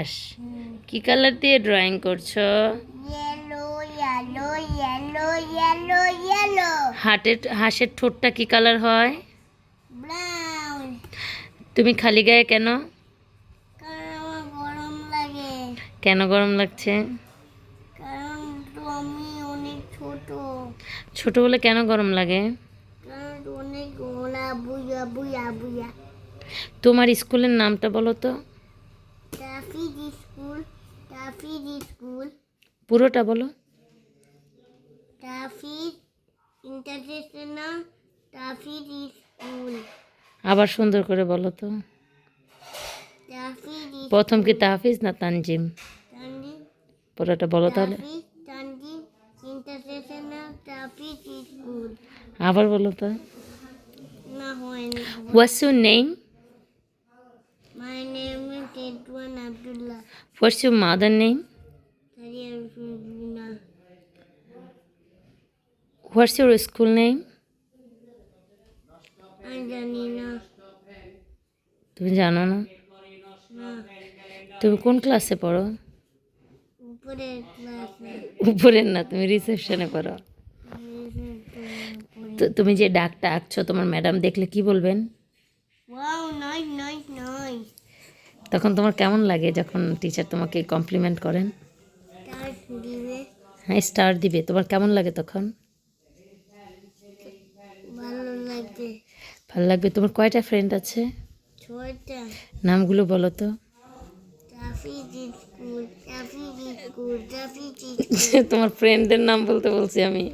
আকাশ? কি কালার দিয়ে ড্রয়িং করছ? Yellow yellow yellow yellow yellow হাটের হাঁসের ঠোঁটটা কি কালার হয়? তুমি খালি গায়ে কেন? কারণ গরম লাগে? কেন গরম লাগছে? কারণ তো অনেক ছোট। ছোট বলে কেন গরম লাগে? কারণ অনেক গোলা বুয়া বুয়া বুয়া তোমার স্কুলের নামটা বলো তো টাফিজ স্কুল স্কুল পুরোটা বলো। ইন্টারন্যাশনাল স্কুল আবার সুন্দর করে বলো তো। প্রথম কি তাহফিজ না তানজিম? পুরোটা বলো তাহলে। আবার বলো তো। What's your name my name is টেটওয়ান Abdullah রসুলনা হোয়াটস ইউর স্কুল নেম আমি জানি না তুমি জানো না? তুমি কোন ক্লাসে পড়ো? উপরের না তুমি রিসেপশনে পড়ো। তুমি যে ডাকটা আঁকছো তোমার ম্যাডাম দেখলে কি বলবেন? তখন তোমার কেমন লাগে যখন টিচার তোমাকে কমপ্লিমেন্ট করেন? হ্যাঁ স্টার দিবে। তোমার কেমন লাগে তখন? ভালো লাগবে। তোমার কয়টা ফ্রেন্ড আছে? নামগুলো বলো তো। তোমার ফ্রেন্ডদের নাম বলতে বলছি আমি।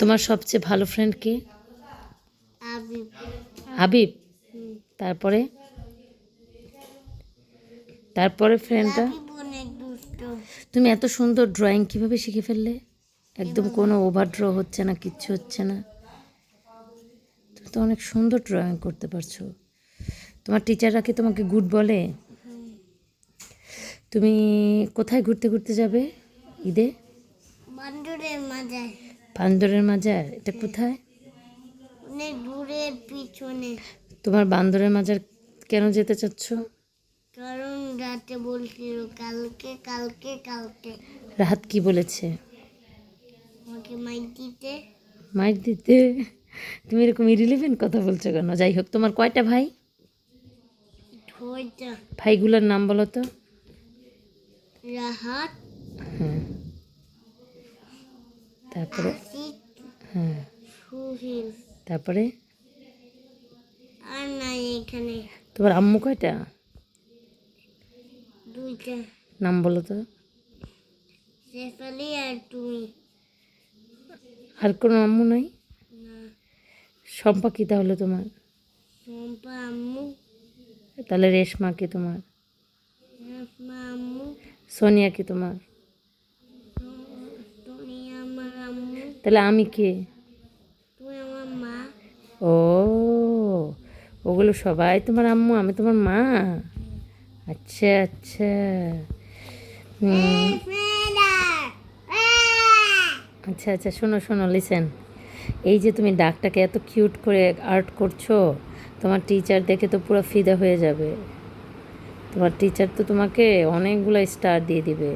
তোমার সবচেয়ে ভালো ফ্রেন্ড কি? আবিব। তারপরে? তারপরে ফ্রেন্ডটা? তুমি এত সুন্দর ড্রয়িং কীভাবে শিখে ফেললে? একদম কোনো ওভার ড্র হচ্ছে না কিচ্ছু হচ্ছে না। তুমি তো অনেক সুন্দর ড্রয়িং করতে পারছ। তোমার টিচাররা কি তোমাকে গুড বলে? তুমি কোথায় ঘুরতে ঘুরতে যাবে ঈদে? বান্দরের মাজায় বান্দরের মাজার? এটা কোথায়? অনেক দূরের পিছনে। তোমার বান্দরের মাজার কেন যেতে চাচ্ছ? কারণ রাতে বলছিল কালকে কালকে কালকে। রাহাত কি বলেছে? আমাকে মাইক দিতে। মাইক দিতে? তুমি এরকম ইরিলিভেন্ট কথা বলছো কেন? যাই হোক তোমার কয়টা ভাই? ছয়টা ভাইগুলোর নাম বলো তো। রাহাত হ্যাঁ তারপরে? হ্যাঁ। সুহিল। তারপরে? আর নাই এখানে। তোমার আম্মু কয়টা? নাম বলো তো। আর কোনো আম্মু নাই? শম্পা কি তাহলে তোমার? তাহলে রেশমা কি তোমার? আম্মু। সোনিয়া কি তোমার? আম্মু। তাহলে আমি কে? তুমি ও ওগুলো সবাই তোমার আম্মু আমি তোমার মা। আচ্ছা আচ্ছা। আচ্ছা আচ্ছা শোনো শোনো লিসেন এই যে তুমি ডাকটাকে এত কিউট করে আর্ট করছ তোমার টিচার দেখে তো পুরো ফিদা হয়ে যাবে। তোমার টিচার তো তোমাকে অনেকগুলো স্টার দিয়ে দিবে।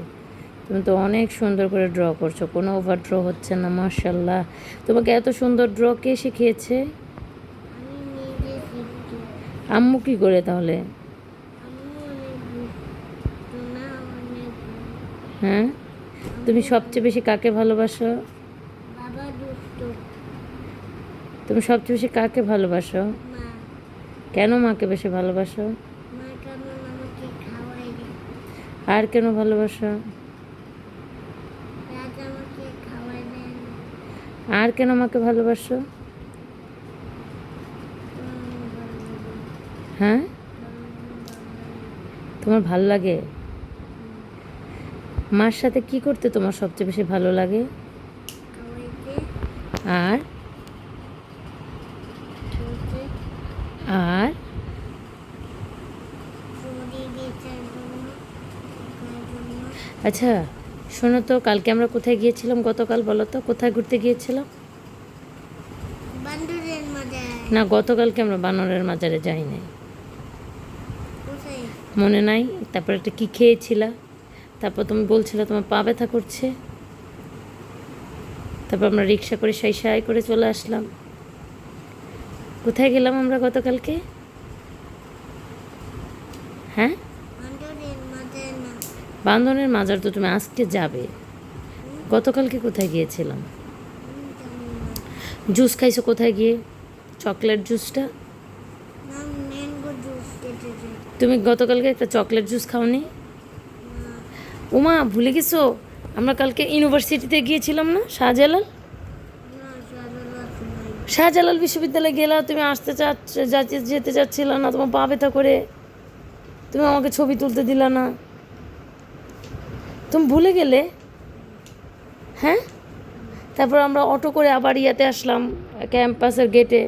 তুমি তো অনেক সুন্দর করে ড্র করছ কোনো ওভার ড্র হচ্ছে না মার্শাল্লাহ তোমাকে এত সুন্দর ড্র কে শিখিয়েছে? আম্মু কি করে তাহলে আম্মু অনেক দুষ্ট না অনেক হ্যাঁ? তুমি সবচেয়ে বেশি কাকে ভালোবাসো? তুমি সবচেয়ে বেশি কাকে ভালোবাসো? কেন মাকে বেশি ভালোবাসো? আমাকে আর কেন ভালোবাসো? আমাকে আর কেন মাকে ভালোবাসো? হ্যাঁ? তোমার ভালো লাগে? মার সাথে কি করতে তোমার সবচেয়ে বেশি ভালো লাগে? আর? আর? আচ্ছা শোনো তো কালকে আমরা কোথায় গিয়েছিলাম গতকাল বলো তো? কোথায় ঘুরতে গিয়েছিলাম? না গতকালকে আমরা বানরের মাজারে যাই নাই। মনে নাই? তারপর একটা কি খেয়েছিলা? তারপর তুমি বলছিলে তোমার পা ব্যথা করছে। তারপর আমরা রিক্সা করে সাই সাই করে চলে আসলাম। কোথায় গেলাম আমরা গতকালকে? হ্যাঁ? বান্ধনের মাজার তো তুমি আজকে যাবে। গতকালকে কোথায় গিয়েছিলাম? জুস খাইছো কোথায় গিয়ে? চকলেট জুসটা? তুমি গতকালকে একটা চকলেট জুস খাওনি? উমা, ভুলে গেছো? আমরা কালকে ইউনিভার্সিটিতে গিয়েছিলাম না, শাহজালাল? শাহজালাল বিশ্ববিদ্যালয়ে গেলা, তুমি আসতে চাচ্ছ যেতে চাচ্ছিল না, তোমার পা ব্যথা করে। তুমি আমাকে ছবি তুলতে দিলা না। তুমি ভুলে গেলে? হ্যাঁ? তারপর আমরা অটো করে আবার ইয়াতে আসলাম, ক্যাম্পাসের গেটে।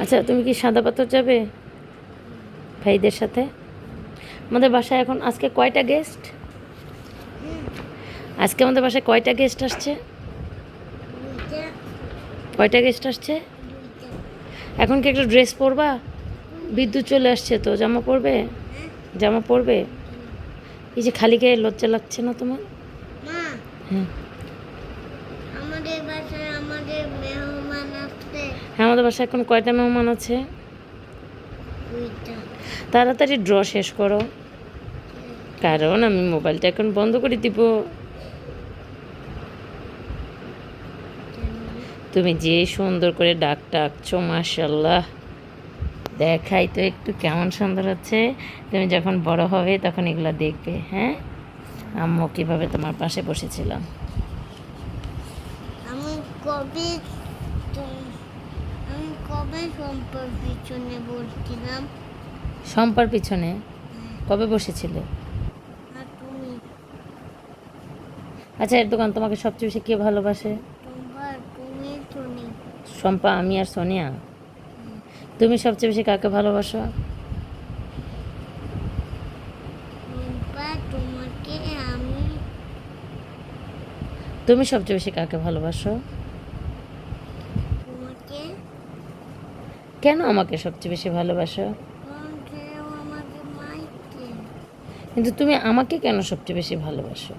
আচ্ছা তুমি কি সাদা পাথর যাবে ভাইদের সাথে। আমাদের বাসায় এখন আজকে কয়টা গেস্ট আজকে আমাদের বাসায় কয়টা গেস্ট আসছে? কয়টা গেস্ট আসছে? এখন কি একটা ড্রেস পরবা? বিদ্যুৎ চলে আসছে তো জামা পরবে? জামা পরবে? এই যে খালি গায়ে লজ্জা লাগছে না তোমার? হ্যাঁ। আমাদের বাসায় হ্যাঁ আমাদের বাসায় এখন কয়টা মেহমান আছে? দুইটা। তাড়াতাড়ি ড্র শেষ করো। কারণ আমি মোবাইলটা এখন বন্ধ করে দিব। তুমি যে সুন্দর করে ডাক ডাকছো মাশাল্লাহ দেখাই তো একটু কেমন সুন্দর হচ্ছে। তুমি যখন বড় হবে তখন এগুলো দেখবে হ্যাঁ? আম্মু কীভাবে তোমার পাশে বসেছিলাম। আমি কবে আমি কবে বলছিলাম সম্পার পিছনে কবে বসেছিলে? আচ্ছা এর দোকান তোমাকে সবচেয়ে বেশি কে ভালোবাসে? শম্পা আমি আর সোনিয়া? তুমি সবচেয়ে বেশি কাকে ভালোবাসো? তুমি সবচেয়ে বেশি কাকে ভালোবাসো? কেন আমাকে সবচেয়ে বেশি ভালোবাসো কারণ কেউ আমাকে মাইকে কিন্তু তুমি আমাকে কেন সবচেয়ে বেশি ভালোবাসো?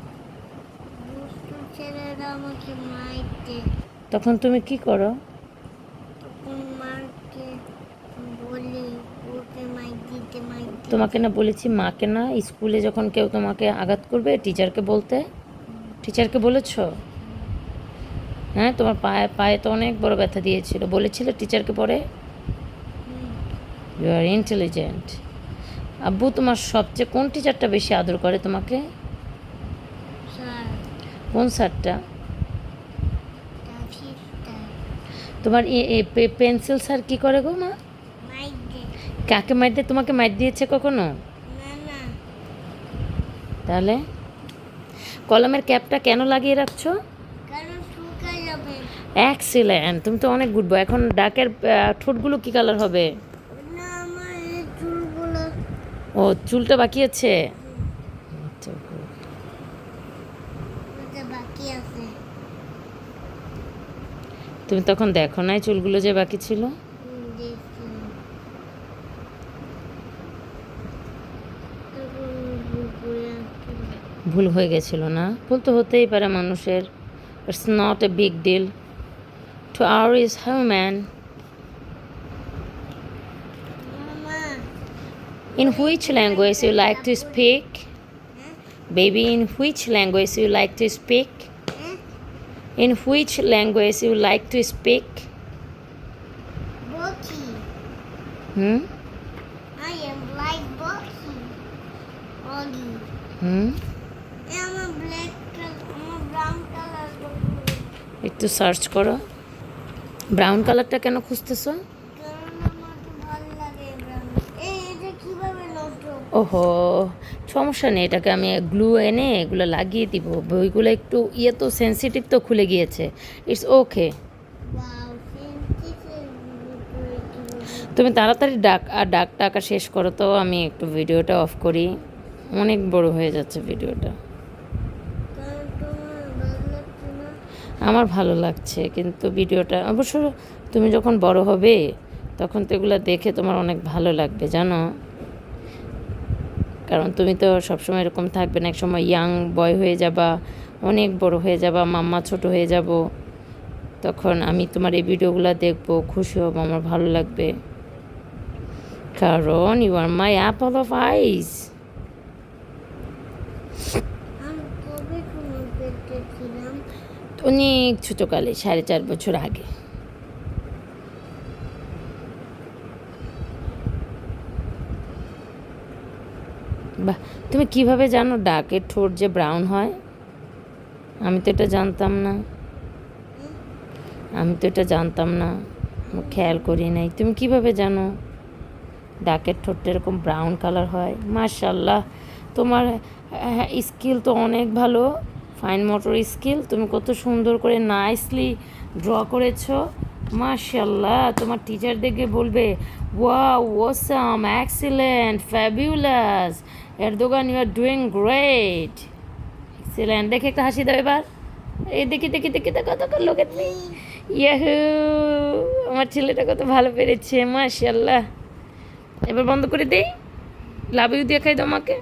তখন তুমি কি করো? তোমাকে না বলেছি মাকে না, স্কুলে যখন কেউ তোমাকে আঘাত করবে, টিচারকে বলতে। টিচারকে বলেছ? হ্যাঁ তোমার পায়ে পায়ে তো অনেক বড় ব্যথা দিয়েছিল। বলেছিলে টিচারকে পরে ইউ আর ইন্টেলিজেন্ট আব্বু তোমার সবচেয়ে কোন টিচারটা বেশি আদর করে তোমাকে? কোন স্যারটা? তোমার পেন্সিল স্যার কি করে গো মা? কাকে মাইর দিয়ে তোমাকে মাইর দিয়েছে কখনো? তাহলে? কলমের ক্যাপটা কেন লাগিয়ে রাখছো? এক্সিলেন্ট তুমি তো অনেক গুড বয় এখন ডাকের ঠোঁটগুলো কি কালার হবে? ও চুলটা বাকি আছে? তুমি তখন দেখো নাই চুলগুলো যে বাকি ছিল। ভুল হয়ে গেছিল না? ভুল তো হতেই পারে মানুষের। It's not a big deal to err is human In which language you like to speak baby in which language you like to speak হ্যাঁ in which language you like to speak বকি hmm I am like Bucky. Oggy. হুম এ আমার black আমার brown colour একটু search করো brown কালারটা কেন খুঁজতেছো ওহো, সমস্যা নেই, এটাকে আমি গ্লু এনে এগুলো লাগিয়ে দিব। বইগুলো একটু ইয়ে তো সেন্সিটিভ তো খুলে গিয়েছে। ইটস ওকে তুমি তাড়াতাড়ি ডাক, আর ডাক টাকা শেষ করো তো, আমি একটু ভিডিওটা অফ করি। অনেক বড় হয়ে যাচ্ছে ভিডিওটা। আমার ভালো লাগছে, কিন্তু ভিডিওটা, অবশ্য তুমি যখন বড় হবে, তখন তো এগুলো দেখে তোমার অনেক ভালো লাগবে, জানো? কারণ তুমি তো সবসময় এরকম থাকবে না এক সময় ইয়াং বয় হয়ে যাবা অনেক বড় হয়ে যাবা মাম্মা ছোট হয়ে যাব। তখন আমি তোমার এই ভিডিওগুলো দেখব খুশি হব আমার ভালো লাগবে। কারণ you are my apple of eyes অনেক ছোটোকালে সাড়ে চার বছর আগে। বাহ, তুমি কীভাবে জানো ডাকের ঠোঁট যে ব্রাউন হয়? আমি তো এটা জানতাম না। আমি তো এটা জানতাম না। খেয়াল করি নাই। তুমি কীভাবে জানো ডাকের ঠোঁটটা এরকম ব্রাউন কালার হয়? মার্শাল্লাহ তোমার স্কিল তো অনেক ভালো। ফাইন মোটর স্কিল, তুমি কত সুন্দর করে নাইসলি ড্র করেছ। মার্শাল্লাহ তোমার টিচার দেখে বলবে wow awesome excellent fabulous Erdogan you are doing great excellent দেখে একটা হাসি দাও এবার। এই দেখি দেখি দেখি, দেখো কত নেই ইয়াহু আমার ছেলেটা কত ভালো পেরেছে মাশাল্লাহ এবার বন্ধ করে দিই। লাভ ইউ দিয়ে খাই আমাকে